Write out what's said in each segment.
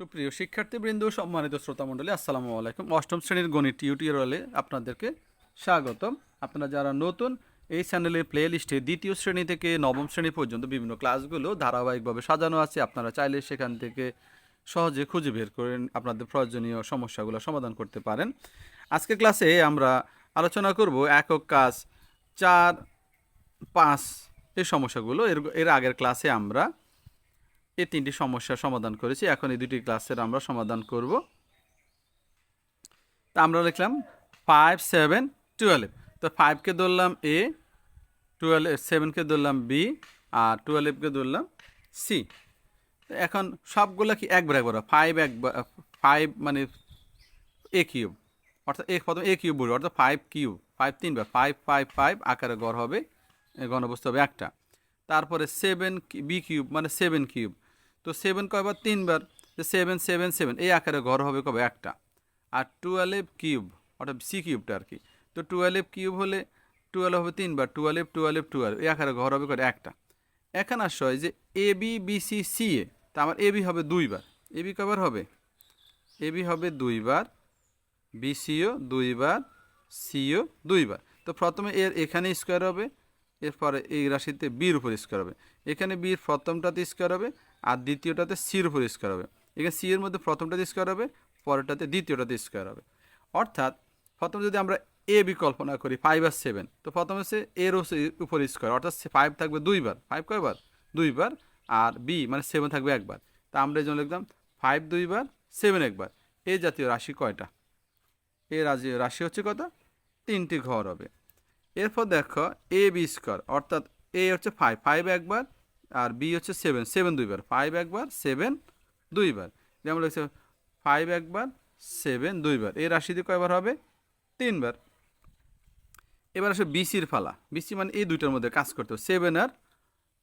সুপ্রিয় শিক্ষার্থীবৃন্দ, সম্মানিত শ্রোতামণ্ডলী, আসসালামু আলাইকুম। অষ্টম শ্রেণির গণিত টিউটোরিয়ালে আপনাদেরকে স্বাগতম। আপনারা যারা নতুন, এই চ্যানেলের প্লে লিস্টে দ্বিতীয় শ্রেণি থেকে নবম শ্রেণি পর্যন্ত বিভিন্ন ক্লাসগুলো ধারাবাহিকভাবে সাজানো আছে, আপনারা চাইলে সেখান থেকে সহজে খুঁজে বের করে আপনাদের প্রয়োজনীয় সমস্যাগুলো সমাধান করতে পারেন। আজকের ক্লাসে আমরা আলোচনা করব একক কাজ চার পাঁচ এই সমস্যাগুলো। এর এর আগের ক্লাসে আমরা এই তিনটি সমস্যার সমাধান করেছি। এখন এই দুটি ক্লাসের আমরা সমাধান করব। তা আমরা লিখলাম ফাইভ সেভেন টুয়েলভ তো ফাইভকে ধরলাম এ টুয়েলভ সেভেনকে ধরলাম বি আর টুয়েলভকে ধরলাম সি এখন সবগুলো কি একবার একবার ফাইভ একবার ফাইভ মানে এ কিউব অর্থাৎ এ প্রথম এ কিউব বলি অর্থাৎ ফাইভ কিউব ফাইভ তিনবার ফাইভ ফাইভ ফাইভ আকারে গড় হবে এ ঘনবস্তু হবে একটা। তারপরে সেভেন বি কিউব মানে সেভেন কিউব তো সেভেন কয়বার? তিনবার। যে সেভেন সেভেন সেভেন এই আকারে ঘর হবে কবে? একটা। আর টুয়েলভ কিউব অর্থাৎ সি কিউবটা আর কি। তো টুয়েলভ কিউব হলে টুয়েলভ হবে তিনবার। টুয়েলভ টুয়েলভ টুয়েলভ এই আকারে ঘর হবে করে একটা। এখানে হয় যে A B B C C A, তা আমার এ বি হবে দুইবার। এ বি কবার হবে? এ বি হবে দুইবার। বিসিও দুইবার। সিও দুইবার। তো প্রথমে এর এখানে স্কোয়ার হবে। এরপরে এই রাশিতে বির উপর স্কোয়ার হবে। এখানে বির প্রথমটাতে স্কোয়ার হবে। আর দ্বিতীয়টাতে সির উপর স্কোয়ার হবে। এখানে সি এর মধ্যে প্রথমটাতে স্কোয়ার হবে, পরেরটাতে দ্বিতীয়টাতে স্কোয়ার হবে। অর্থাৎ প্রথম যদি আমরা এ বিকল্পনা করি ফাইভ আর সেভেন তো প্রথমে হচ্ছে এর উপর স্কোয়ার অর্থাৎ ফাইভ থাকবে দুইবার। ফাইভ কয়বার? দুইবার। আর বি মানে সেভেন থাকবে একবার। তা আমরা এই জন্য লিখলাম ফাইভ দুইবার সেভেন একবার। এ জাতীয় রাশি কয়টা? এই রাশি রাশি হচ্ছে কত? তিনটি ঘর হবে। এরপর দেখো এ বি স্কোয়ার অর্থাৎ এ হচ্ছে ফাইভ ফাইভ একবার আর বি হচ্ছে সেভেন সেভেন দুইবার। ফাইভ একবার সেভেন দুইবার। যেমন লিখছে ফাইভ একবার সেভেন দুইবার। এই রাশিতে কয়বার হবে? তিনবার। এবার আসে বিসির ফালা। বিসি মানে এই দুইটার মধ্যে কাজ করতে হবে। সেভেন আর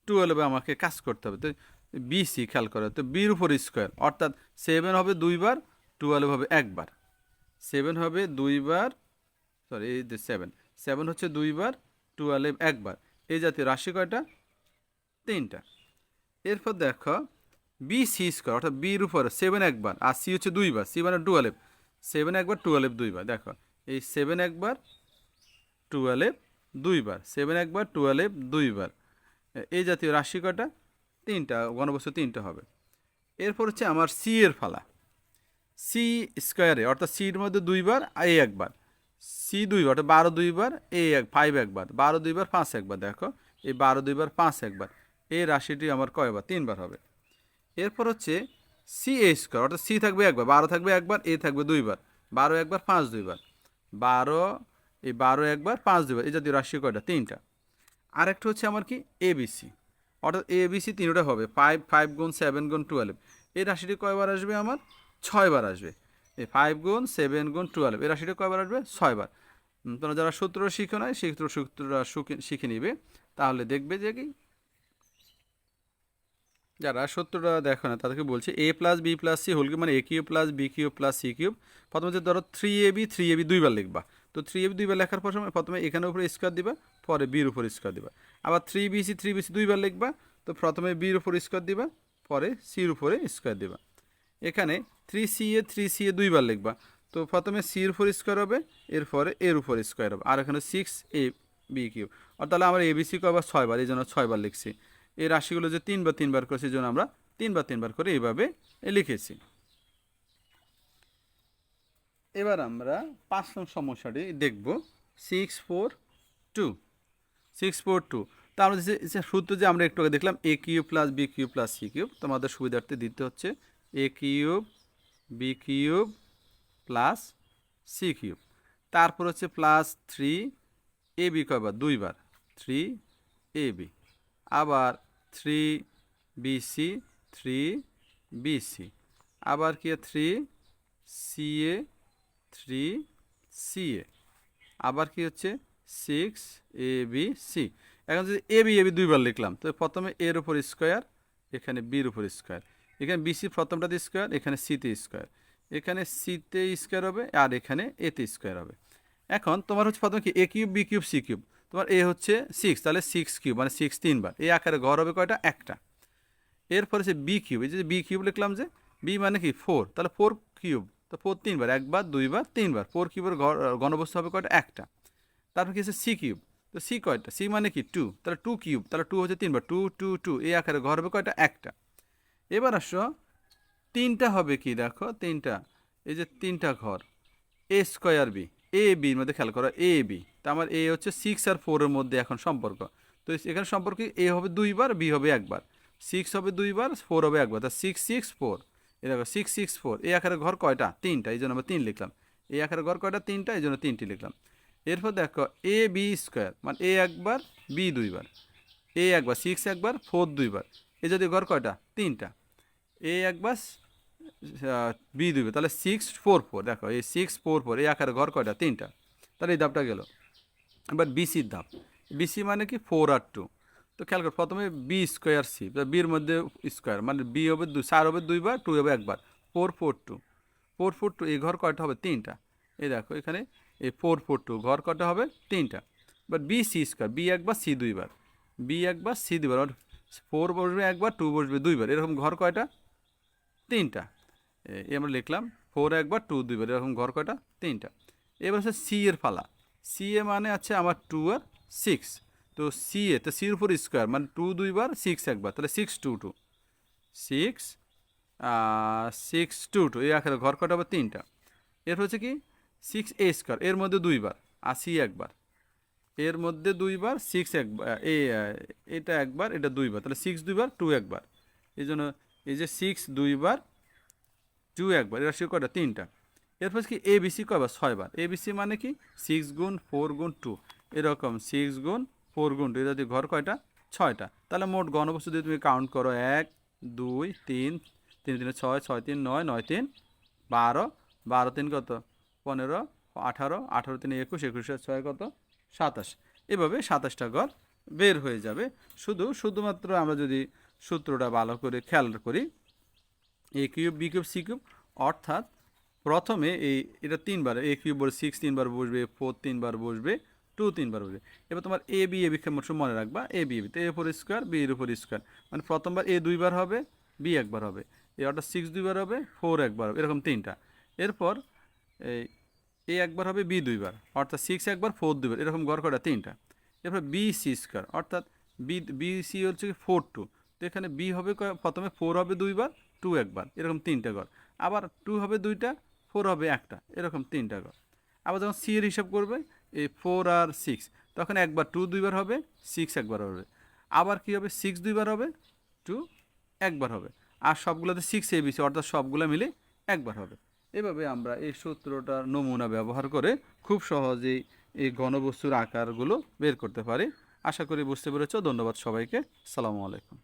টুয়েলভে আমাকে কাজ করতে হবে। তো বিসি খেয়াল করে। তো বির উপর স্কোয়ার অর্থাৎ সেভেন হবে দুইবার টুয়েলভ হবে একবার। সেভেন হবে দুইবার সরি এই যে সেভেন সেভেন হচ্ছে দুইবার টুয়েলভ একবার। এই জাতীয় রাশি কয়টা? তিনটা। এরপর দেখো বি সি স্কোয়ার অর্থাৎ বির উপরে সেভেন একবার, আর সি হচ্ছে দুইবার সি মানে টুয়েলভ সেভেন একবার টুয়েলভ দুইবার, দেখো, এই সেভেন একবার টুয়েলভ দুইবার সেভেন একবার টুয়েলভ দুইবার, এই জাতীয় রাশি কটা তিনটা ঘনবস্তু তিনটা হবে। এরপর হচ্ছে আমার সি এর ফালা। সি স্কোয়ারে অর্থাৎ সির মধ্যে দুইবার এ একবার। সি দুইবার, অর্থাৎ বারো দুইবার এ এক ফাইভ একবার, বারো দুইবার, পাঁচ একবার, দেখো, এই বারো দুইবার, পাঁচ একবার। এই রাশিটি আমার কয়বার? তিনবার হবে। এরপর হচ্ছে সি এ স্কোয়ার অর্থাৎ সি থাকবে একবার, বারো থাকবে একবার এ থাকবে দুইবার, বারো একবার, পাঁচ দুইবার, বারো, এই বারো একবার, পাঁচ দুইবার, এই জাতীয় রাশি কয়টা? তিনটা। আরেকটা হচ্ছে আমার কি? এবিসি অর্থাৎ এবিসি তিনটা হবে ফাইভ ফাইভ গুণ সেভেন গুণ টুয়েলভ এই রাশিটি কয়বার আসবে আমার? ছয়বার আসবে। এই ফাইভ গুণ সেভেন গুণ টুয়েলভ এই রাশিটি কয়বার আসবে? ছয়বার। তোমরা যারা সূত্র শিখো সেই সূত্র সূত্রটা শিখে নিবে, তাহলে দেখবে যে কি? যারা সূত্রটা দেখো না, তাদেরকে বলছে A plus B plus C whole cube মানে A cube plus B cube plus C cube প্রথমে যে ধরো three A B three A B দুইবার লিখবা। তো থ্রি এ বি দুইবার লেখার পর সময় প্রথমে এখানের উপরে স্কোয়ার দিবা, পরে বির উপর স্কোয়ার দিবা। আবার three B C three B C দুইবার লিখবা, তো প্রথমে বির উপর স্কোয়ার দিবা, পরে সির উপরে স্কোয়ার দিবা। এখানে three C A three C A দুইবার লিখবা। তো প্রথমে সির উপর স্কোয়ার হবে, এরপরে এর উপর স্কোয়ার হবে। আর এখানে সিক্স এ বি কিউব আর তাহলে আমরা এবিসি কবার ছয়বার, এই জন্য ছয়বার লিখছি। এই রাশিগুলো যে তিনবার তিনবার করেছি এই জন্য আমরা তিনবার তিনবার করে এইভাবে লিখেছি। এবার আমরা পাঁচ নং সমস্যাটি দেখব। Six four two six four two তা আমরা যে সূত্র যে আমরা একটু আগে দেখলাম A cube plus B cube plus C cube তোমাদের সুবিধার্থে দিতে হচ্ছে A cube B cube plus C cube তারপর হচ্ছে প্লাস থ্রি এ বি কয়বার? দুইবার। থ্রি এ বি আবার three B C, three B C. আবার কি three C A, three C A. আবার কি হচ্ছে? Six A B C. এখন যদি এ বি এ বি দুইবার লিখলাম, তো প্রথমে এর উপর স্কোয়ার, এখানে বির উপর স্কোয়ার। এখানে বিসি প্রথমটাতে স্কোয়ার, এখানে সিতে স্কোয়ার। এখানে সিতে স্কোয়ার হবে, আর এখানে এতে স্কোয়ার হবে। এখন তোমার হচ্ছে প্রথমে কি, A cube, B cube, C cube. তোমার এ হচ্ছে সিক্স তাহলে সিক্স কিউব মানে সিক্স তিনবার। এই আকারে ঘর হবে কয়টা? একটা। এরপরে সে বি কিউব এই যে বি কিউব লিখলাম যে বি মানে কি? ফোর তাহলে ফোর কিউব তো ফোর তিনবার, একবার, দুইবার, তিনবার ফোর কিউবের ঘর- ঘনবস্তু হবে কয়টা? একটা। তারপর কি আছে সি কিউব তো সি কয়টা? সি মানে কি? টু তাহলে টু কিউব তাহলে টু হচ্ছে তিনবার টু টু টু এই আকারে ঘর হবে কয়টা? একটা। এবার আসো, তিনটা হবে কি দেখো? তিনটা, এই যে তিনটা ঘর এ স্কোয়ার বি এ বির মধ্যে খেয়াল করো এ বি তা আমার এ হচ্ছে সিক্স আর ফোরের মধ্যে এখন সম্পর্ক। তো এখানে সম্পর্ক এ হবে দুইবার, বি হবে একবার। সিক্স হবে দুইবার ফোর হবে একবার। তা সিক্স সিক্স ফোর এ দেখো সিক্স সিক্স ফোর এই আকারে ঘর কয়টা? তিনটা, এই জন্য আমরা তিন লিখলাম। এই আকারে ঘর কয়টা? তিনটা, এই জন্য তিনটি লিখলাম। এরপর দেখো, এ, বি স্কোয়ার মানে এ একবার, বি দুইবার। এ একবার সিক্স একবার ফোর দুইবার। এ যদি ঘর কয়টা? তিনটা। এ একবার বি দুইবার। তাহলে সিক্স ফোর ফোর দেখো, এই সিক্স ফোর ফোর এই আকারে ঘর কয়টা? তিনটা। তাহলে এই দাবটা গেল। এবার বিসির ধাপ। বিসি মানে কি ফোর আর টু তো খেয়াল কর, প্রথমে বি স্কোয়ার সি বির মধ্যে স্কোয়ার মানে বি হবে দুই, চার হবে দুইবার টু হবে একবার। Four four two four four two এই ঘর কয়টা হবে? তিনটা। এই দেখো, এখানে এই ফোর ফোর টু ঘর কয়টা হবে? তিনটা। But B C square B একবার সি দুইবার। বি একবার সি দুইবার ফোর বসবে একবার টু বসবে দুইবার। এরকম ঘর কয়টা? তিনটা। এই আমরা লিখলাম ফোর একবার টু দুইবার। এরকম ঘর কয়টা? তিনটা। এবার হচ্ছে সি এর ফালা সি এ মানে আছে আমার টু আর সিক্স তো সি এ তো সির উপর স্কোয়ার মানে টু দুইবার সিক্স একবার তাহলে six two two six six two two এই আকারে ঘর কটা হবে? তিনটা। এর হচ্ছে কি? সিক্স এ স্কোয়ার এর মধ্যে দুইবার আর সি একবার। এর মধ্যে দুইবার সিক্স একবার আহ, এটা একবার এটা দুইবার তাহলে সিক্স দুইবার টু একবার। এই জন্য এই যে সিক্স দুইবার টু একবার এরা শিখ কয়টা তিনটা। এরপর কি এ বিসি কয়বার ছয়বার এ বিসি মানে কি? সিক্স গুণ ফোর গুণ টু এরকম সিক্স গুণ ফোর গুণ টু যদি ঘর কয়টা? ছয়টা। তাহলে মোট গণবস্তু যদি তুমি কাউন্ট করো এক, দুই, তিন তিন তিন, ছয় ছয়, তিন, নয় নয়, তিন, বারো। বারো, তিন কত? পনেরো, আঠারো আঠারো, তিন, একুশ, একুশে, ছয় কত? সাতাশ। এভাবে সাতাশটা ঘর বের হয়ে যাবে। শুধু, শুধুমাত্র আমরা যদি সূত্রটা ভালো করে খেয়াল করি A cube B cube C cube অর্থাৎ প্রথমে এই, এটা তিনবার, এ কিউব সিক্স তিনবার বসবে ফোর তিনবার বসবে টু তিনবার বসবে। এবার তোমার এ বি এ বি মনে রাখবা এ বি বি তো এর উপর স্কোয়ার বি এর উপর স্কোয়ার মানে প্রথমবার এ দুইবার হবে বি একবার হবে। এ অর্থাৎ সিক্স দুইবার হবে ফোর একবার হবে, এরকম তিনটা। এরপর এই এ একবার হবে বি দুইবার। অর্থাৎ সিক্স একবার ফোর দুইবার, এরকম ঘর কটা তিনটা। এরপর বি সি স্কোয়ার অর্থাৎ বি বি সি হচ্ছে ফোর টু তো এখানে বি হবে প্রথমে ফোর হবে দুইবার টু একবার, এরকম তিনটা ঘর আবার টু হবে দুইটা ফোর হবে একটা, এরকম তিনটা ঘর। আবার যখন সি এর হিসাব করবে, এই ফোর আর সিক্স, তখন একবার টু দুইবার হবে, সিক্স একবার হবে। আবার কি হবে? সিক্স দুইবার হবে, টু একবার হবে। আর সবগুলোতে সিক্স এ এবিসি অর্থাৎ সবগুলো মিলে একবার হবে। এভাবে আমরা এই সূত্রটার নমুনা ব্যবহার করে খুব সহজেই এই ঘনবস্তুর আকারগুলো বের করতে পারি। আশা করি বুঝতে পেরেছ। ধন্যবাদ সবাইকে। সালামু আলাইকুম।